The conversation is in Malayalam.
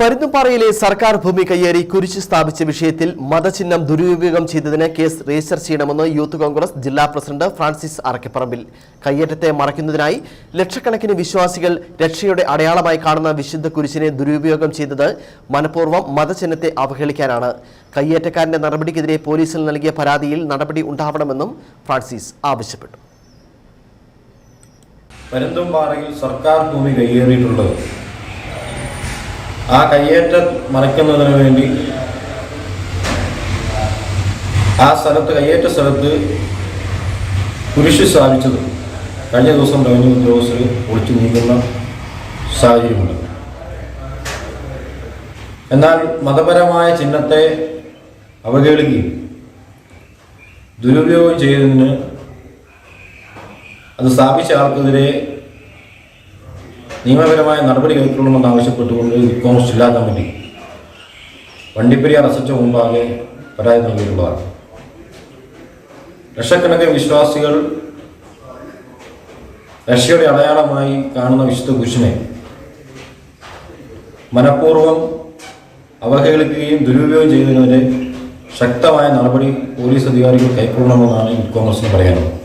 പരുന്തുംപാറയിലെ സർക്കാർ ഭൂമി കയ്യേറി കുരിശ് സ്ഥാപിച്ച വിഷയത്തിൽ മതചിഹ്നം ദുരുപയോഗം ചെയ്തതിന് കേസ് രജിസ്റ്റർ ചെയ്യണമെന്ന് യൂത്ത് കോൺഗ്രസ് ജില്ലാ പ്രസിഡന്റ് ഫ്രാൻസിസ് അറക്കപ്പറമ്പിൽ കയ്യേറ്റത്തെ മറയ്ക്കുന്നതിനായി ലക്ഷക്കണക്കിന് വിശ്വാസികൾ രക്ഷയുടെ അടയാളമായി കാണുന്ന വിശുദ്ധ കുരിശിനെ ദുരുപയോഗം ചെയ്തത് മനഃപൂർവം മതചിഹ്നത്തെ അവഹേളിക്കാനാണ്. കയ്യേറ്റക്കാരന്റെ നടപടിക്കെതിരെ പോലീസിൽ നൽകിയ പരാതിയിൽ നടപടി ഉണ്ടാവണമെന്നും ഫ്രാൻസിസ് ആവശ്യപ്പെട്ടു. പരുന്തുംപാറയിൽ സർക്കാർ ഭൂമി കയ്യേറിയിട്ടുള്ളത് ആ കയ്യേറ്റ മറയ്ക്കുന്നതിന് വേണ്ടി ആ സ്ഥലത്ത് കയ്യേറ്റ സ്ഥലത്ത് കുരിശ് സ്ഥാപിച്ചത് കഴിഞ്ഞ ദിവസം റവന്യൂ ഉദ്യോഗസ്ഥർ ഒളിച്ചു നീക്കുന്ന സാഹചര്യമുണ്ട്. എന്നാൽ മതപരമായ ചിഹ്നത്തെ അവഹേളിക്കുകയും ദുരുപയോഗം ചെയ്തതിന് അത് സ്ഥാപിച്ച ആൾക്കെതിരെ നിയമപരമായ നടപടി കൈക്കൊള്ളണമെന്ന് ആവശ്യപ്പെട്ടുകൊണ്ട് കോൺഗ്രസ് ജില്ലാ കമ്മിറ്റി വണ്ടിപ്പെരിയാർ അസച്ച മുമ്പാകെ പരാതി നൽകിയിട്ടുള്ളതാണ്. ലക്ഷക്കണക്കിന് വിശ്വാസികൾ രക്ഷയുടെ അടയാളമായി കാണുന്ന വിശുദ്ധ കുശിനെ മനഃപൂർവം അവഹേളിക്കുകയും ദുരുപയോഗം ചെയ്യുന്നതിനെതിരെ ശക്തമായ നടപടി പോലീസ് അധികാരികൾ കൈക്കൊള്ളണമെന്നാണ് ഇക്കോമേഴ്സിന് പറയാനുള്ളത്.